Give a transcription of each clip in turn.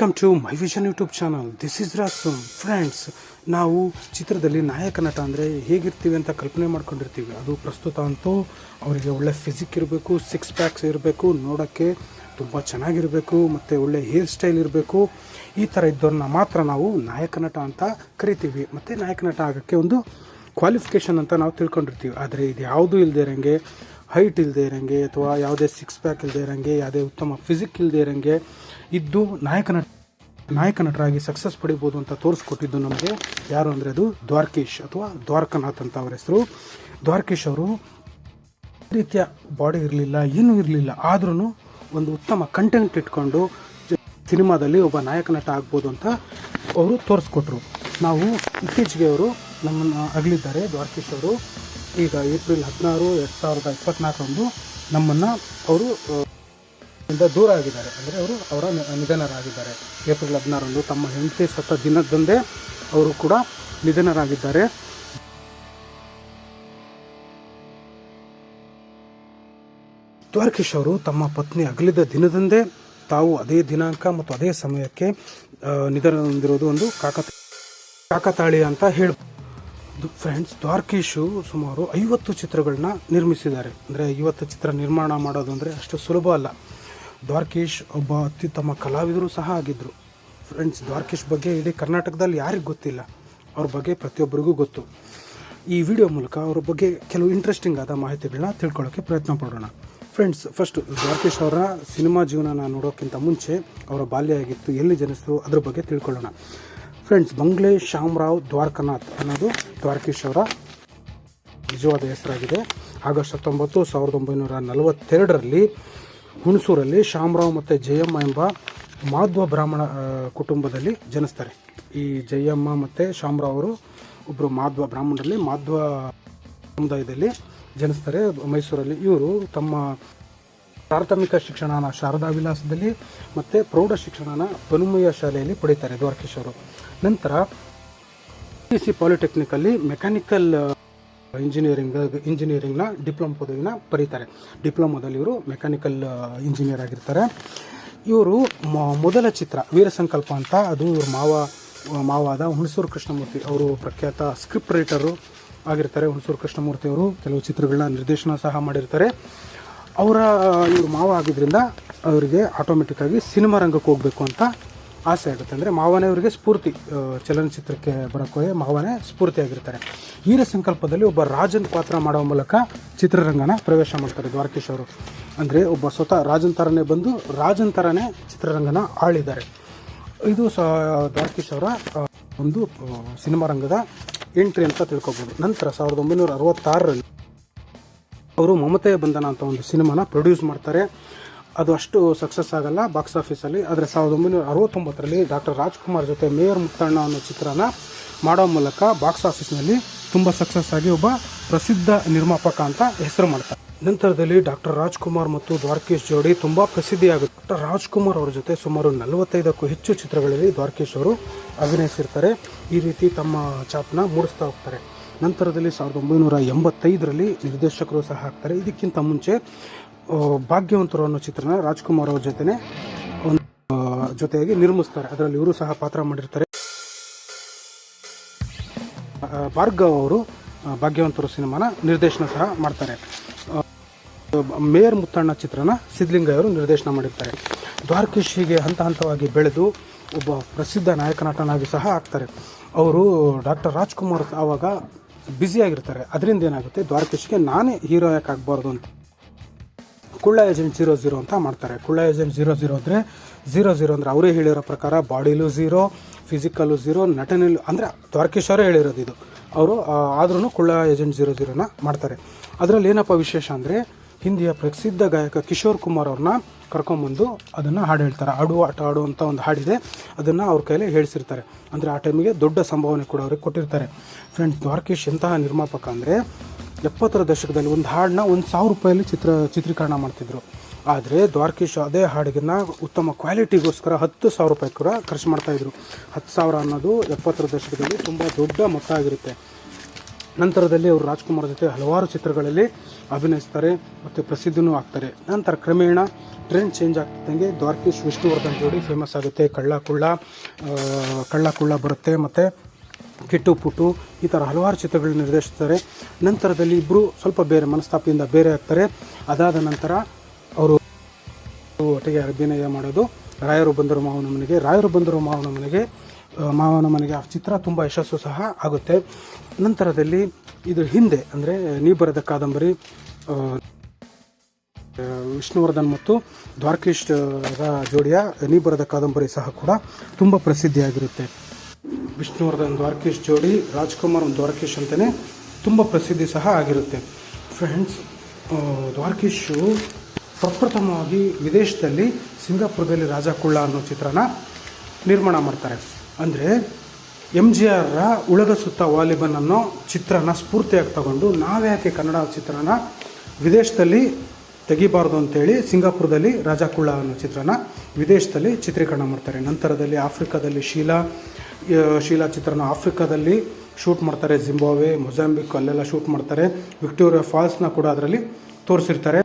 Welcome to my vision YouTube channel this is ರಾಸಮ್ friends ನಾವು ಚಿತ್ರದಲ್ಲಿ ನಾಯಕ ನಟ ಅಂದರೆ ಹೇಗಿರ್ತೀವಿ ಅಂತ ಕಲ್ಪನೆ ಮಾಡ್ಕೊಂಡಿರ್ತೀವಿ. ಅದು ಪ್ರಸ್ತುತ ಅಂತೂ ಅವರಿಗೆ ಒಳ್ಳೆ ಫಿಸಿಕ್ ಇರಬೇಕು ಸಿಕ್ಸ್ ಪ್ಯಾಕ್ಸ್ ಇರಬೇಕು, ನೋಡೋಕ್ಕೆ ತುಂಬ ಚೆನ್ನಾಗಿರಬೇಕು, ಮತ್ತು ಒಳ್ಳೆ ಹೇರ್ ಸ್ಟೈಲ್ ಇರಬೇಕು. ಈ ಥರ ಇದ್ದವ್ರನ್ನ ಮಾತ್ರ ನಾವು ನಾಯಕ ನಟ ಅಂತ ಕರಿತೀವಿ. ಮತ್ತು ನಾಯಕ ನಟ ಆಗೋಕ್ಕೆ ಒಂದು ಕ್ವಾಲಿಫಿಕೇಷನ್ ಅಂತ ನಾವು ತಿಳ್ಕೊಂಡಿರ್ತೀವಿ. ಆದರೆ ಇದು ಯಾವುದೂ ಇಲ್ಲದೆ ಇರೋಂಗೆ ಹೈಟ್ ಇಲ್ಲದೆ ಇರೋಂಗೆ ಅಥವಾ ಯಾವುದೇ ಸಿಕ್ಸ್ ಪ್ಯಾಕ್ ಇಲ್ಲದೆ ಇರೋಂಗೆ, ಯಾವುದೇ ಉತ್ತಮ ಫಿಸಿಕ್ ಇಲ್ಲದೆ ಇರೋಂಗೆ ಇದ್ದು ನಾಯಕ ನಟ ನಾಯಕ ನಟರಾಗಿ ಸಕ್ಸಸ್ ಪಡಿಬೋದು ಅಂತ ತೋರಿಸ್ಕೊಟ್ಟಿದ್ದು ನಮಗೆ ಯಾರು ಅಂದರೆ ಅದು ದ್ವಾರಕೀಶ್ ಅಥವಾ ದ್ವಾರಕನಾಥ್ ಅಂತ ಅವರ ಹೆಸರು. ದ್ವಾರಕೀಶ್ ಅವರು ರೀತಿಯ ಬಾಡಿ ಇರಲಿಲ್ಲ, ಏನೂ ಇರಲಿಲ್ಲ ಆದ್ರೂ ಒಂದು ಉತ್ತಮ ಕಂಟೆಂಟ್ ಇಟ್ಕೊಂಡು ಸಿನಿಮಾದಲ್ಲಿ ಒಬ್ಬ ನಾಯಕ ನಟ ಆಗ್ಬೋದು ಅಂತ ಅವರು ತೋರಿಸ್ಕೊಟ್ರು. ನಾವು ಇತ್ತೀಚೆಗೆ ಅವರು ನಮ್ಮನ್ನು ಅಗಲಿದ್ದಾರೆ ದ್ವಾರಕೀಶ್ ಅವರು. ಈಗ ಏಪ್ರಿಲ್ ಹದಿನಾರು ಎರಡು ಸಾವಿರದ ಇಪ್ಪತ್ನಾಲ್ಕರಂದು ನಮ್ಮನ್ನು ಅವರು ಇಂದ ದೂರ ಆಗಿದ್ದಾರೆ. ಅಂದರೆ ಅವರು ಅವರ ನಿಧನರಾಗಿದ್ದಾರೆ. ಏಪ್ರಿಲ್ ಹದಿನಾರರಂದು ತಮ್ಮ ಹೆಂಡತಿ ಸತ್ತ ದಿನದಂದೇ ಅವರು ಕೂಡ ನಿಧನರಾಗಿದ್ದಾರೆ. ದ್ವಾರಕೀಶ್ ಅವರು ತಮ್ಮ ಪತ್ನಿ ಅಗಲಿದ ದಿನದಂದೇ ತಾವು ಅದೇ ದಿನಾಂಕ ಮತ್ತು ಅದೇ ಸಮಯಕ್ಕೆ ನಿಧನ ಹೊಂದಿರೋದು ಒಂದು ಕಾಕತ ಕಾಕತಾಳಿ ಅಂತ ಹೇಳ್ಬೋದು ಫ್ರೆಂಡ್ಸ್, ದ್ವಾರಕೀಶು ಸುಮಾರು ಐವತ್ತು ಚಿತ್ರಗಳನ್ನ ನಿರ್ಮಿಸಿದ್ದಾರೆ. ಅಂದರೆ ಐವತ್ತು ಚಿತ್ರ ನಿರ್ಮಾಣ ಮಾಡೋದು ಅಂದರೆ ಅಷ್ಟು ಸುಲಭ ಅಲ್ಲ. ದ್ವಾರಕೀಶ್ ಒಬ್ಬ ಅತ್ಯುತ್ತಮ ಕಲಾವಿದರು ಸಹ ಆಗಿದ್ದರು ಫ್ರೆಂಡ್ಸ್, ದ್ವಾರಕೀಶ್ ಬಗ್ಗೆ ಇಡೀ ಕರ್ನಾಟಕದಲ್ಲಿ ಯಾರಿಗೂ ಗೊತ್ತಿಲ್ಲ. ಅವ್ರ ಬಗ್ಗೆ ಪ್ರತಿಯೊಬ್ಬರಿಗೂ ಗೊತ್ತು. ಈ ವಿಡಿಯೋ ಮೂಲಕ ಅವ್ರ ಬಗ್ಗೆ ಕೆಲವು ಇಂಟ್ರೆಸ್ಟಿಂಗ್ ಆದ ಮಾಹಿತಿಗಳನ್ನ ತಿಳ್ಕೊಳ್ಳೋಕ್ಕೆ ಪ್ರಯತ್ನ ಪಡೋಣ. ಫ್ರೆಂಡ್ಸ್ ಫಸ್ಟ್ ದ್ವಾರಕೀಶ್ ಅವರ ಸಿನಿಮಾ ಜೀವನನ ನೋಡೋಕ್ಕಿಂತ ಮುಂಚೆ ಅವರ ಬಾಲ್ಯ ಆಗಿತ್ತು. ಎಲ್ಲಿ ಜನಿಸಿದ್ರು ಅದ್ರ ಬಗ್ಗೆ ತಿಳ್ಕೊಳ್ಳೋಣ. ಫ್ರೆಂಡ್ಸ್, ಬಂಗ್ಲೆ ಶ್ಯಾಮರಾವ್ ದ್ವಾರಕನಾಥ್ ಅನ್ನೋದು ದ್ವಾರಕೀಶ್ ಅವರ ನಿಜವಾದ ಹೆಸರಾಗಿದೆ. ಆಗಸ್ಟ್ ಹತ್ತೊಂಬತ್ತು ಸಾವಿರದ ಒಂಬೈನೂರ ನಲವತ್ತೆರಡರಲ್ಲಿ ಹುಣಸೂರಲ್ಲಿ ಶ್ಯಾಮರಾವ್ ಮತ್ತು ಜಯಮ್ಮ ಎಂಬ ಮಾಧ್ವ ಬ್ರಾಹ್ಮಣ ಕುಟುಂಬದಲ್ಲಿ ಜನಿಸ್ತಾರೆ. ಈ ಜಯಮ್ಮ ಮತ್ತು ಶ್ಯಾಮರಾವ್ ಅವರು ಒಬ್ಬರು ಮಾಧ್ವ ಬ್ರಾಹ್ಮಣರಲ್ಲಿ, ಮಾಧ್ವ ಸಮುದಾಯದಲ್ಲಿ ಜನಿಸ್ತಾರೆ. ಮೈಸೂರಲ್ಲಿ ಇವರು ತಮ್ಮ ಪ್ರಾಥಮಿಕ ಶಿಕ್ಷಣನ ಶಾರದಾ ವಿಲಾಸದಲ್ಲಿ ಮತ್ತು ಪ್ರೌಢ ಶಿಕ್ಷಣನ ಬನುಮಯ್ಯ ಶಾಲೆಯಲ್ಲಿ ಪಡೀತಾರೆ ದ್ವಾರಕೀಶ್ ಅವರು. ನಂತರ ಪಿ ಸಿ ಪಾಲಿಟೆಕ್ನಿಕಲ್ಲಿ ಮೆಕ್ಯಾನಿಕಲ್ ಇಂಜಿನಿಯರಿಂಗ್ ಇಂಜಿನಿಯರಿಂಗ್ನ ಡಿಪ್ಲೊಮ್ ಪದವಿನ ಪರೀತಾರೆ ಡಿಪ್ಲೊಮಾದಲ್ಲಿ ಇವರು ಮೆಕ್ಯಾನಿಕಲ್ ಇಂಜಿನಿಯರ್ ಆಗಿರ್ತಾರೆ. ಇವರು ಮೊದಲ ಚಿತ್ರ ವೀರ ಸಂಕಲ್ಪ ಅಂತ, ಅದು ಇವರು ಮಾವ ಮಾವಾದ ಹುಣಸೂರು ಕೃಷ್ಣಮೂರ್ತಿ ಅವರು ಪ್ರಖ್ಯಾತ ಸ್ಕ್ರಿಪ್ಟ್ ರೈಟರು ಆಗಿರ್ತಾರೆ. ಹುಣಸೂರು ಕೃಷ್ಣಮೂರ್ತಿ ಅವರು ಕೆಲವು ಚಿತ್ರಗಳನ್ನ ನಿರ್ದೇಶನ ಸಹ ಮಾಡಿರ್ತಾರೆ. ಅವರ ಇವರು ಮಾವ ಆಗಿದ್ದರಿಂದ ಅವರಿಗೆ ಆಟೋಮೆಟಿಕ್ಕಾಗಿ ಸಿನಿಮಾ ರಂಗಕ್ಕೆ ಹೋಗಬೇಕು ಅಂತ ಆಸೆ ಆಗುತ್ತೆ. ಅಂದರೆ ಮಾವನೇ ಅವರಿಗೆ ಸ್ಫೂರ್ತಿ ಚಲನಚಿತ್ರಕ್ಕೆ ಬರೋಕ್ಕೆ ಮಾವನೇ ಸ್ಫೂರ್ತಿಯಾಗಿರ್ತಾರೆ ವೀರ ಸಂಕಲ್ಪದಲ್ಲಿ ಒಬ್ಬ ರಾಜನ್ ಪಾತ್ರ ಮಾಡೋ ಮೂಲಕ ಚಿತ್ರರಂಗನ ಪ್ರವೇಶ ಮಾಡ್ತಾರೆ ದ್ವಾರಕೀಶ್ ಅವರು. ಅಂದರೆ ಒಬ್ಬ ಸ್ವತಃ ರಾಜನ್ ಥರನೇ ಬಂದು ರಾಜನ್ ಥರನೇ ಚಿತ್ರರಂಗನ ಆಳಿದ್ದಾರೆ. ಇದು ಸ, ದ್ವಾರಕೀಶ್ ಅವರ ಒಂದು ಸಿನಿಮಾ ರಂಗದ ಎಂಟ್ರಿ ಅಂತ ತಿಳ್ಕೊಬೋದು. ನಂತರ ಸಾವಿರದ ಒಂಬೈನೂರ ಅರವತ್ತಾರರಲ್ಲಿ ಅವರು ಮಮತೆಯ ಬಂಧನ ಅಂತ ಒಂದು ಸಿನಿಮಾನ ಪ್ರೊಡ್ಯೂಸ್ ಮಾಡ್ತಾರೆ. ಅದು ಅಷ್ಟು ಸಕ್ಸಸ್ ಆಗಲ್ಲ ಬಾಕ್ಸ್ ಆಫೀಸಲ್ಲಿ. ಆದರೆ ಸಾವಿರದ ಒಂಬೈನೂರ ಅರವತ್ತೊಂಬತ್ತರಲ್ಲಿ ಡಾಕ್ಟರ್ ರಾಜ್ಕುಮಾರ್ ಜೊತೆ ಮೇಯರ್ ಮುತ್ತಣ್ಣ ಅನ್ನೋ ಚಿತ್ರನ ಮಾಡೋ ಮೂಲಕ ಬಾಕ್ಸ್ ಆಫೀಸ್ನಲ್ಲಿ ತುಂಬ ಸಕ್ಸಸ್ ಆಗಿ ಒಬ್ಬ ಪ್ರಸಿದ್ಧ ನಿರ್ಮಾಪಕ ಅಂತ ಹೆಸರು ಮಾಡ್ತಾರೆ. ನಂತರದಲ್ಲಿ ಡಾಕ್ಟರ್ ರಾಜ್ಕುಮಾರ್ ಮತ್ತು ದ್ವಾರಕೇಶ್ ಜೋಡಿ ತುಂಬ ಪ್ರಸಿದ್ಧಿಯಾಗುತ್ತೆ. ಡಾಕ್ಟರ್ ರಾಜ್ಕುಮಾರ್ ಅವರ ಜೊತೆ ಸುಮಾರು ನಲವತ್ತೈದಕ್ಕೂ ಹೆಚ್ಚು ಚಿತ್ರಗಳಲ್ಲಿ ದ್ವಾರಕೇಶ್ ಅವರು ಅಭಿನಯಿಸಿರ್ತಾರೆ. ಈ ರೀತಿ ತಮ್ಮ ಚಾಪನ ಮೂಡಿಸ್ತಾ ಹೋಗ್ತಾರೆ. ನಂತರದಲ್ಲಿ ಸಾವಿರದ ಒಂಬೈನೂರ ಎಂಬತ್ತೈದರಲ್ಲಿ ನಿರ್ದೇಶಕರು ಸಹ ಹಾಕ್ತಾರೆ ಇದಕ್ಕಿಂತ ಮುಂಚೆ ಭಾಗ್ಯವಂತರು ಅನ್ನೋ ಚಿತ್ರನ ರಾಜ್ಕುಮಾರ್ ಅವ್ರ ಜೊತೆನೆ ಒಂದು ಜೊತೆಯಾಗಿ ನಿರ್ಮಿಸ್ತಾರೆ. ಅದರಲ್ಲಿ ಇವರು ಸಹ ಪಾತ್ರ ಮಾಡಿರ್ತಾರೆ. ಭಾರ್ಗವ್ ಅವರು ಭಾಗ್ಯವಂತರು ಸಿನಿಮಾನ ನಿರ್ದೇಶನ ಸಹ ಮಾಡ್ತಾರೆ. ಮೇಯರ್ ಮುತ್ತಣ್ಣ ಚಿತ್ರನ ಸಿದ್ಲಿಂಗಯ್ಯ ಅವರು ನಿರ್ದೇಶನ ಮಾಡಿರ್ತಾರೆ. ದ್ವಾರಕೀಶ್ ಹೀಗೆ ಹಂತ ಹಂತವಾಗಿ ಬೆಳೆದು ಒಬ್ಬ ಪ್ರಸಿದ್ಧ ನಾಯಕ ನಟನಾಗಿ ಸಹ ಆಗ್ತಾರೆ. ಅವರು ಡಾಕ್ಟರ್ ರಾಜ್ಕುಮಾರ್ ಆವಾಗ ಬ್ಯುಸಿಯಾಗಿರ್ತಾರೆ. ಅದರಿಂದ ಏನಾಗುತ್ತೆ? ದ್ವಾರಕೇಶ್ಗೆ ನಾನೇ ಹೀರೋ ಯಾಕೆ ಆಗಬಾರ್ದು ಅಂತ. ಕುಳ್ಳ ಏಜೆಂಟ್ ಜೀರೋ ಜೀರೋ ಅಂತ ಮಾಡ್ತಾರೆ. ಕುಳ್ಳ ಏಜೆಂಟ್ ಜೀರೋ ಜೀರೋ ಅಂದರೆ ಜೀರೋ ಜೀರೋ ಅಂದರೆ ಅವರೇ ಹೇಳಿರೋ ಪ್ರಕಾರ ಬಾಡಿಲೂ ಝೀರೋ ಫಿಸಿಕಲ್ಲು ಝೀರೋ ನಟನೆಲ್ಲೂ ಅಂದರೆ ದ್ವಾರಕೇಶ್ ಅವರೇ ಹೇಳಿರೋದು ಇದು. ಅವರು ಆದ್ರೂ ಕುಳ್ಳ ಏಜೆಂಟ್ ಜೀರೋ ಜೀರೋನ ಮಾಡ್ತಾರೆ. ಅದರಲ್ಲಿ ಏನಪ್ಪ ವಿಶೇಷ ಅಂದರೆ ಹಿಂದಿಯ ಪ್ರಸಿದ್ಧ ಗಾಯಕ ಕಿಶೋರ್ ಕುಮಾರ್ ಅವ್ರನ್ನ ಕರ್ಕೊಂಬಂದು ಅದನ್ನು ಹಾಡು ಹೇಳ್ತಾರೆ. ಆಡು ಆಟ ಆಡು ಒಂದು ಹಾಡಿದೆ. ಅದನ್ನು ಅವ್ರ ಕೈಲಿ ಹೇಳಿಸಿರ್ತಾರೆ. ಅಂದರೆ ಆ ಟೈಮಿಗೆ ದೊಡ್ಡ ಸಂಭಾವನೆ ಕೂಡ ಅವ್ರಿಗೆ ಕೊಟ್ಟಿರ್ತಾರೆ. ಫ್ರೆಂಡ್ಸ್ ದ್ವಾರಕೀಶ್ ಎಂತಹ ನಿರ್ಮಾಪಕ ಅಂದರೆ ಎಪ್ಪತ್ತರ ದಶಕದಲ್ಲಿ ಒಂದು ಹಾಡನ್ನ ಒಂದು ಸಾವಿರ ರೂಪಾಯಲ್ಲಿ ಚಿತ್ರ, ಚಿತ್ರೀಕರಣ ಮಾಡ್ತಿದ್ರು. ಆದರೆ ದ್ವಾರಕೀಶ್ ಅದೇ ಹಾಡಿಗೆನ ಉತ್ತಮ ಕ್ವಾಲಿಟಿಗೋಸ್ಕರ ಹತ್ತು ಸಾವಿರ ರೂಪಾಯಿ ಕೂಡ ಖರ್ಚು ಮಾಡ್ತಾಯಿದ್ರು ಹತ್ತು ಸಾವಿರ ಅನ್ನೋದು ಎಪ್ಪತ್ತರ ದಶಕದಲ್ಲಿ ತುಂಬ ದೊಡ್ಡ ಮೊತ್ತ ಆಗಿರುತ್ತೆ. ನಂತರದಲ್ಲಿ ಅವರು ರಾಜ್ಕುಮಾರ್ ಜೊತೆ ಹಲವಾರು ಚಿತ್ರಗಳಲ್ಲಿ ಅಭಿನಯಿಸ್ತಾರೆ ಮತ್ತು ಪ್ರಸಿದ್ಧನೂ ಆಗ್ತಾರೆ. ನಂತರ ಕ್ರಮೇಣ ಟ್ರೆಂಡ್ ಚೇಂಜ್ ಆಗ್ತಿದ್ದಂಗೆ ದ್ವಾರಕೀಶ್ ವಿಷ್ಣುವರ್ಧನ್ ಜೋಡಿ ಫೇಮಸ್ ಆಗುತ್ತೆ. ಕಳ್ಳ ಕುಳ್ಳ ಕಳ್ಳ ಕುಳ್ಳ ಬರುತ್ತೆ ಮತ್ತು ಕಿಟ್ಟು ಪುಟ್ಟು ಈ ಥರ ಹಲವಾರು ಚಿತ್ರಗಳನ್ನ ನಿರ್ದೇಶಿಸ್ತಾರೆ. ನಂತರದಲ್ಲಿ ಇಬ್ಬರು ಸ್ವಲ್ಪ ಬೇರೆ ಮನಸ್ತಾಪದಿಂದ ಬೇರೆ ಆಗ್ತಾರೆ. ಅದಾದ ನಂತರ ಅವರು ಒಟ್ಟಿಗೆ ಅಭಿನಯ ಮಾಡೋದು ರಾಯರು ಬಂದರು ಮಾವನ ಮನೆಗೆ. ರಾಯರು ಬಂದರು ಮಾವನ ಮನೆಗೆ ಮಾವನ ಮನೆಗೆ ಆ ಚಿತ್ರ ತುಂಬ ಯಶಸ್ಸು ಸಹ ಆಗುತ್ತೆ. ನಂತರದಲ್ಲಿ ಇದು ಹಿಂದೆ, ಅಂದರೆ ನೀ ಬರೆದ ಕಾದಂಬರಿ ವಿಷ್ಣುವರ್ಧನ್ ಮತ್ತು ದ್ವಾರಕೀಶ್ ರ ಜೋಡಿಯ ನೀ ಬರೆದ ಕಾದಂಬರಿ ಸಹ ಕೂಡ ತುಂಬ ಪ್ರಸಿದ್ಧಿಯಾಗಿರುತ್ತೆ. ವಿಷ್ಣುವರ್ಧನ್ ದ್ವಾರಕೀಶ್ ಜೋಡಿ, ರಾಜ್ಕುಮಾರ್ ದ್ವಾರಕೀಶ್ ಅಂತಲೇ ತುಂಬ ಪ್ರಸಿದ್ಧಿ ಸಹ ಆಗಿರುತ್ತೆ. ಫ್ರೆಂಡ್ಸ್ ದ್ವಾರಕೀಶು ಪ್ರಪ್ರಥಮವಾಗಿ ವಿದೇಶದಲ್ಲಿ ಸಿಂಗಾಪುರದಲ್ಲಿ ರಾಜ ಕುಳ್ಳ ಅನ್ನೋ ಚಿತ್ರನ ನಿರ್ಮಾಣ ಮಾಡ್ತಾರೆ. ಅಂದರೆ ಎಂ ಜಿ ಆರ್ರ ಉಳದ ಸುತ್ತ ವಾಲಿಬನ್ ಅನ್ನೋ ಚಿತ್ರನ ಸ್ಫೂರ್ತಿಯಾಗಿ ತಗೊಂಡು ನಾವ್ಯಾಕೆ ಕನ್ನಡ ಚಿತ್ರನ ವಿದೇಶದಲ್ಲಿ ತೆಗಿಬಾರ್ದು ಅಂತೇಳಿ ಸಿಂಗಾಪುರದಲ್ಲಿ ರಾಜಾಕುಳ್ಳ ಅನ್ನೋ ಚಿತ್ರನ ವಿದೇಶದಲ್ಲಿ ಚಿತ್ರೀಕರಣ ಮಾಡ್ತಾರೆ. ನಂತರದಲ್ಲಿ ಆಫ್ರಿಕಾದಲ್ಲಿ ಶೀಲಾ ಶೀಲಾ ಚಿತ್ರನ ಆಫ್ರಿಕಾದಲ್ಲಿ ಶೂಟ್ ಮಾಡ್ತಾರೆ. ಜಿಂಬಾವೆ ಮೊಜಾಂಬಿಕ್ ಅಲ್ಲೆಲ್ಲ ಶೂಟ್ ಮಾಡ್ತಾರೆ. ವಿಕ್ಟೋರಿಯಾ ಫಾಲ್ಸ್ನ ಕೂಡ ಅದರಲ್ಲಿ ತೋರಿಸಿರ್ತಾರೆ.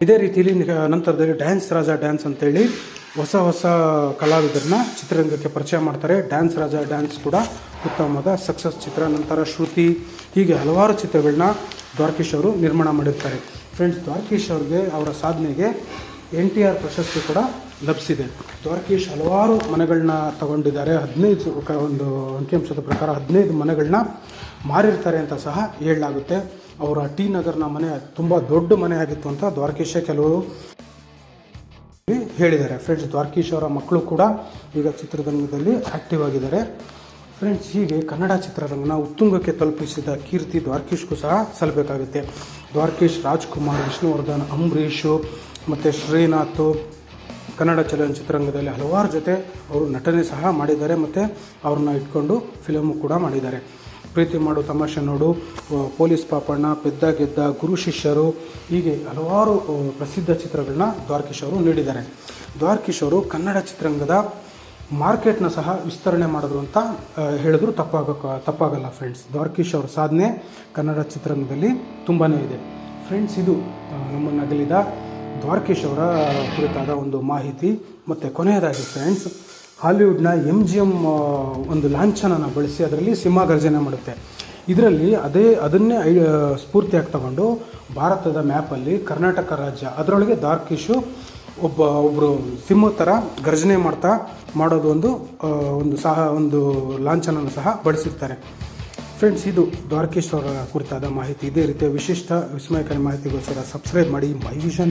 ಇದೇ ರೀತಿಯಲ್ಲಿ ನಂತರದಲ್ಲಿ ಡ್ಯಾನ್ಸ್ ರಾಜ ಡ್ಯಾನ್ಸ್ ಅಂತೇಳಿ ಹೊಸ ಹೊಸ ಕಲಾವಿದರನ್ನ ಚಿತ್ರರಂಗಕ್ಕೆ ಪರಿಚಯ ಮಾಡ್ತಾರೆ. ಡ್ಯಾನ್ಸ್ ರಾಜ ಡ್ಯಾನ್ಸ್ ಕೂಡ ಉತ್ತಮವಾದ ಸಕ್ಸಸ್ ಚಿತ್ರ, ನಂತರ ಶ್ರುತಿ, ಹೀಗೆ ಹಲವಾರು ಚಿತ್ರಗಳನ್ನ ದ್ವಾರಕೀಶ್ ಅವರು ನಿರ್ಮಾಣ ಮಾಡಿರ್ತಾರೆ. ಫ್ರೆಂಡ್ಸ್ ದ್ವಾರಕೀಶ್ ಅವ್ರಿಗೆ ಅವರ ಸಾಧನೆಗೆ ಎನ್ ಟಿ ಆರ್ ಪ್ರಶಸ್ತಿ ಕೂಡ ಲಭಿಸಿದೆ. ದ್ವಾರಕೀಶ್ ಹಲವಾರು ಮನೆಗಳನ್ನ ತಗೊಂಡಿದ್ದಾರೆ. ಹದಿನೈದು ಒಂದು ಅಂಕಿಅಂಶದ ಪ್ರಕಾರ ಹದಿನೈದು ಮನೆಗಳನ್ನ ಮಾರಿರ್ತಾರೆ ಅಂತ ಸಹ ಹೇಳಲಾಗುತ್ತೆ. ಅವರ ಟಿ ನಗರ್ನ ಮನೆ ತುಂಬ ದೊಡ್ಡ ಮನೆ ಆಗಿತ್ತು ಅಂತ ದ್ವಾರಕೀಶೇ ಕೆಲವರು ಹೇಳಿದ್ದಾರೆ. ಫ್ರೆಂಡ್ಸ್ ದ್ವಾರಕೀಶ್ ಅವರ ಮಕ್ಕಳು ಕೂಡ ಈಗ ಚಿತ್ರರಂಗದಲ್ಲಿ ಆಕ್ಟಿವ್ ಆಗಿದ್ದಾರೆ. ಫ್ರೆಂಡ್ಸ್ ಹೀಗೆ ಕನ್ನಡ ಚಿತ್ರರಂಗನ ಉತ್ತುಂಗಕ್ಕೆ ತಲುಪಿಸಿದ ಕೀರ್ತಿ ದ್ವಾರಕೀಶ್ಗೂ ಸಹ ಸಲ್ಲಬೇಕಾಗುತ್ತೆ. ದ್ವಾರಕೀಶ್, ರಾಜ್ಕುಮಾರ್, ವಿಷ್ಣುವರ್ಧನ್, ಅಂಬರೀಷು ಮತ್ತು ಶ್ರೀನಾಥ್ ಕನ್ನಡ ಚಲನಚಿತ್ರರಂಗದಲ್ಲಿ ಹಲವಾರು ಜೊತೆ ಅವರು ನಟನೆ ಸಹ ಮಾಡಿದ್ದಾರೆ ಮತ್ತು ಅವ್ರನ್ನ ಇಟ್ಕೊಂಡು ಫಿಲಮು ಕೂಡ ಮಾಡಿದ್ದಾರೆ. ಪ್ರೀತಿ ಮಾಡು ತಮಾಷೆ ನೋಡು. ಪೊಲೀಸ್ ಪಾಪಣ್ಣ, ಪೆದ್ದ ಗೆದ್ದ ಗುರು ಶಿಷ್ಯರು, ಹೀಗೆ ಹಲವಾರು ಪ್ರಸಿದ್ಧ ಚಿತ್ರಗಳನ್ನ ದ್ವಾರಕೀಶ್ ಅವರು ನೀಡಿದ್ದಾರೆ. ದ್ವಾರಕೀಶ್ ಅವರು ಕನ್ನಡ ಚಿತ್ರರಂಗದ ಮಾರ್ಕೆಟ್ನ ಸಹ ವಿಸ್ತರಣೆ ಮಾಡಿದ್ರು ಅಂತ ಹೇಳಿದ್ರು ತಪ್ಪಾಗ ತಪ್ಪಾಗಲ್ಲ ಫ್ರೆಂಡ್ಸ್. ದ್ವಾರಕೀಶ್ ಅವ್ರ ಸಾಧನೆ ಕನ್ನಡ ಚಿತ್ರರಂಗದಲ್ಲಿ ತುಂಬಾ ಇದೆ. ಫ್ರೆಂಡ್ಸ್, ಇದು ನಮ್ಮನ್ನು ಅಗಲಿದ ದ್ವಾರಕೀಶ್ ಅವರ ಕುರಿತಾದ ಒಂದು ಮಾಹಿತಿ. ಮತ್ತು ಕೊನೆಯದಾಗಿ, ಫ್ರೆಂಡ್ಸ್ ಹಾಲಿವುಡ್ನ ಎಂ ಜಿ ಎಂ ಒಂದು ಲಾಂಛನನ ಬಳಸಿ ಅದರಲ್ಲಿ ಸಿಂಹ ಗರ್ಜನೆ ಮಾಡುತ್ತೆ. ಇದರಲ್ಲಿ ಅದೇ, ಅದನ್ನೇ ಐ ಸ್ಫೂರ್ತಿಯಾಗಿ ತಗೊಂಡು ಭಾರತದ ಮ್ಯಾಪಲ್ಲಿ ಕರ್ನಾಟಕ ರಾಜ್ಯ, ಅದರೊಳಗೆ ದ್ವಾರಕೀಶು ಒಬ್ಬ ಒಬ್ಬರು ಸಿಂಹ ಥರ ಗರ್ಜನೆ ಮಾಡ್ತಾ ಮಾಡೋದು ಒಂದು ಒಂದು ಸಹ, ಒಂದು ಲಾಂಛನನ ಸಹ ಬಳಸಿರ್ತಾರೆ ಫ್ರೆಂಡ್ಸ್ ಇದು ದ್ವಾರಕೇಶ್ವರ ಕುರಿತಾದ ಮಾಹಿತಿ. ಇದೇ ರೀತಿಯ ವಿಶಿಷ್ಟ ವಿಸ್ಮಯಕಾರಿ ಮಾಹಿತಿಗೋಸ್ಕರ ಸಬ್ಸ್ಕ್ರೈಬ್ ಮಾಡಿ ಮೈ ವಿಷನ್